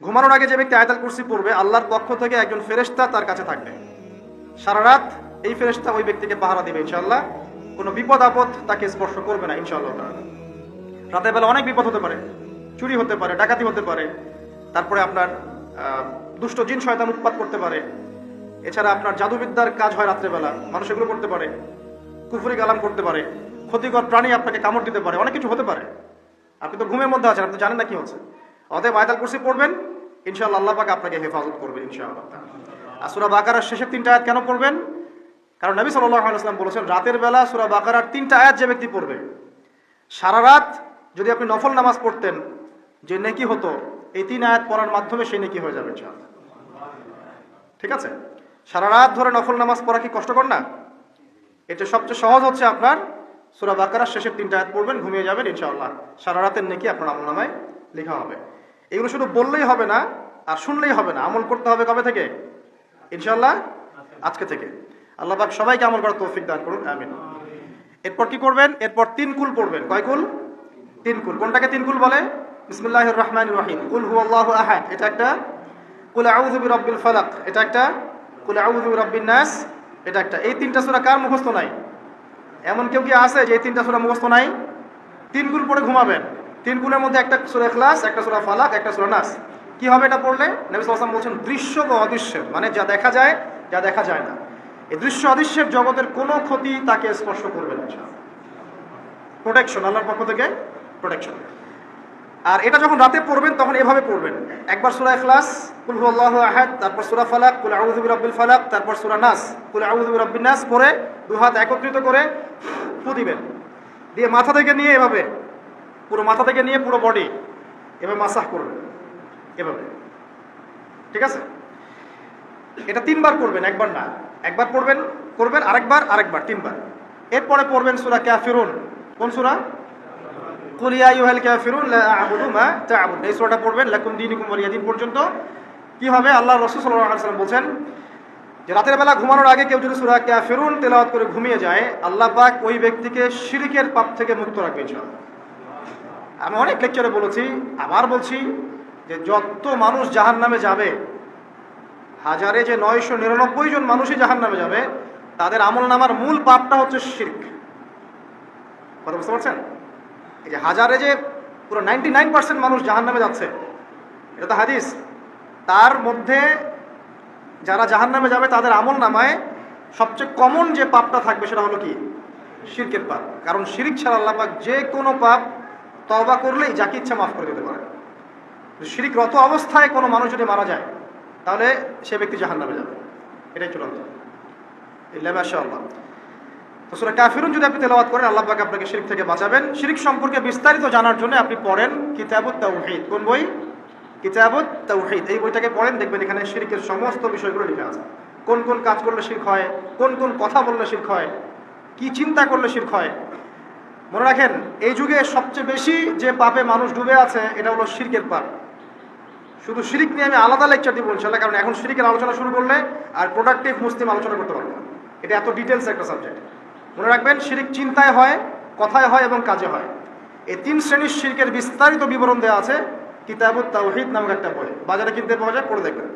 ঘুমানোর আগে যে ব্যক্তি আয়াতাল কুরসি পড়বে, আল্লাহর পক্ষ থেকে একজন ফেরেশতা তার কাছে থাকবে। সারা রাত এই ফেরেশতা ওই ব্যক্তিকে পাহারা দেবে, ইনশাআল্লাহ। কোনো বিপদ আপদ তাকে স্পর্শ করবে না, ইনশাআল্লাহ তাআলা। রাতের বেলা অনেক বিপদ হতে পারে, চুরি হতে পারে, ডাকাতি হতে পারে, তারপরে আপনার দুষ্ট জিন শয়তান উৎপাত করতে পারে। এছাড়া আপনার জাদুবিদ্যার কাজ হয় রাত্রেবেলা মানুষ এগুলো করতে পারে, কুফুরি গালাম করতে পারে, ক্ষতিকর প্রাণী আপনাকে কামড় দিতে পারে, অনেক কিছু হতে পারে। আপনি তো ঘুমের মধ্যে আছেন, আপনি জানেন না কি হচ্ছে। অতএব আয়তাল কুরসি পড়বেন। ইনশাআল্লাহ আল্লাহ পাক আপনাকে হেফাজত করবে, ইনশাআল্লাহ আর সুরা বাকারার শেষের তিনটা আয়াত কেন পড়বেন? কারণ নবী আলাইহি বলেছেন, রাতের বেলা সুরা বাকারার তিনটা আয়াত যে ব্যক্তি পড়বে, সারা রাত যদি আপনি নফল নামাজ পড়তেন, যে নেকি হতো, এই তিন আয়াত পড়ার মাধ্যমে সেই নেকি হয়ে যাবে ঠিক আছে? সারা রাত ধরে নফল নামাজ পড়া কি কষ্টকর না? এটা সবচেয়ে সহজ হচ্ছে আপনার সুরা বাকারার শেষের তিনটা আয়াত পড়বেন, ঘুমিয়ে যাবেন, ইনশাআল্লাহ। সারা রাতের নেকি আপনার আমল নামায় লেখা হবে। এগুলো শুধু বললেই হবে না আর শুনলেই হবে না। আমল করতে হবে কবে থেকে? ইনশাল্লাহ আজকে থেকে। আল্লাহ পাক সবাইকে আমল করার তৌফিক দান করুন, আমিন। এরপর কি করবেন? এরপর তিন কুল পড়বেন। কয় কুল? তিন কুল। কোনটাকে তিন কুল বলে? বিসমিল্লাহির রহমান রহিম। কুল হুয়াল্লাহু আহাদ। এটা একটা? কুল আউযু বিরাব্বিল ফালাক। এটা একটা? কুল আউযু বিরাব্বিন নাস। এটা একটা। এই তিনটা সূরা কার মুখস্থ নাই? এমন কেউ কি আছে যে এই তিনটা সূরা মুখস্থ নাই? তিন কুল পড়ে ঘুমাবেন। তিন কুলের মধ্যে একটা সূরা ইখলাস, একটা সূরা ফালাক, একটা সূরা নাস। কি হবে এটা পড়লে? নবী ওয়াসাল্লাম বলছেন, দৃশ্য বা অদৃশ্যের মানে যা দেখা যায়, যা দেখা যায় না। এই দৃশ্য অদৃশ্যের জগতের কোনো ক্ষতি তাকে স্পর্শ করবে না প্রোটেকশন আল্লাহর পক্ষ থেকে প্রোটেকশন আর এটা যখন রাতে পড়বেন, তখন এভাবে পড়বেন। একবার সূরা ইখলাস, কুল হুয়াল্লাহু আহাদ, তারপর সূরা ফালাক, কুল আউযু বিরাব্বিল ফালাক, তারপর সূরা নাস, কুল আউযু বিরাব্বিন নাস পড়ে দুই হাত একত্রিত করে ফু দিবেন। দিয়ে মাথা থেকে নিয়ে এভাবে পুরো মাথা থেকে নিয়ে পুরো বডি এভাবে মাসাহ করবেন, এভাবে। ঠিক আছে? এটা তিনবার করবেন, একবার না। একবার পড়বেন, করবেন, আরেকবার আরেকবার, তিনবার। এরপরে পড়বেন সূরা কাফিরুন। কোন সূরা? কুল ইয়া আইয়ুহাল কাফিরুন, লা আ'বুদু মা তা'বুদ এই সূরাটা পড়বেন, লাকুম দীনুকুম ওয়ালিয়া দিন পর্যন্ত। কি হবে? আল্লাহ রাসূল সাল্লাল্লাহু আলাইহি যে রাতের বেলা ঘুমানোর আগে কেউ যদি সূরা কাফিরুন তেলাওয়াত করে ঘুমিয়ে যায়, আল্লাহ পাক ওই ব্যক্তিকে শিরকের পাপ থেকে মুক্ত রাখবে ইনশাআল্লাহ। আমি অনেক লেকচারে বলেছি, আবার বলছি যে যত মানুষ জাহান্নামে যাবে, হাজারে যে নয়শো নিরানব্বই জন মানুষই জাহান নামে যাবে, তাদের আমল নামার মূল পাপটা হচ্ছে শির্ক। কথা বুঝতে পারছেন? এই যে হাজারে যে পুরো নাইনটি নাইন পার্সেন্ট মানুষ জাহান নামে যাচ্ছে, এটা তো হাদিস। তার মধ্যে যারা জাহান নামে যাবে, তাদের আমল নামায় সবচেয়ে কমন যে পাপটা থাকবে, সেটা হলো কি? শিরকের পাপ। কারণ শিরিক ছাড়া আল্লাহ পাক যে কোনো পাপ তবা করলেই যাকে ইচ্ছা মাফ করে দিতে পারে। শিরিক রত অবস্থায় কোনো মানুষ যদি মারা যায়, তাহলে সে ব্যক্তি জাহান নামে যাবে। এটাই চূড়ান্ত। কাফিরুন যদি আপনি তেলাওয়াত করেন, আল্লাহ আপনাকে শিরক থেকে বাঁচাবেন। শিরক সম্পর্কে বিস্তারিত জানার জন্য আপনি পড়েন কিতাবুত তাওহীদ। কোন বই? কিতাবুত তাওহীদ। এই বইটাকে পড়েন, দেখবেন এখানে শিরিকের সমস্ত বিষয়গুলো লেখা আছে। কোন কোন কাজ করলে শিরক হয়, কোন কোন কথা বললে শিরক হয়, কি চিন্তা করলে শিরক হয় মনে রাখেন, এই যুগে সবচেয়ে বেশি যে পাপে মানুষ ডুবে আছে, এটা হলো শিরকের পাপ। শুধু শিরিক নিয়ে আমি আলাদা লেকচার দিব ইনশাল্লাহ কারণ এখন শিরিকের আলোচনা শুরু করলে আর প্রোডাক্টিভ মুসলিম আলোচনা করতে পারব। এটা এত ডিটেলস একটা সাবজেক্ট মনে রাখবেন, শিরিক চিন্তায় হয়, কথায় হয় এবং কাজে হয়। এই তিন শ্রেণির শিরকের বিস্তারিত বিবরণ দেওয়া আছে, কিতাবুত তাওহিদ নামক একটা বই। বাজারে কিনতে পাওয়া যায়, পড়ে দেখবেন।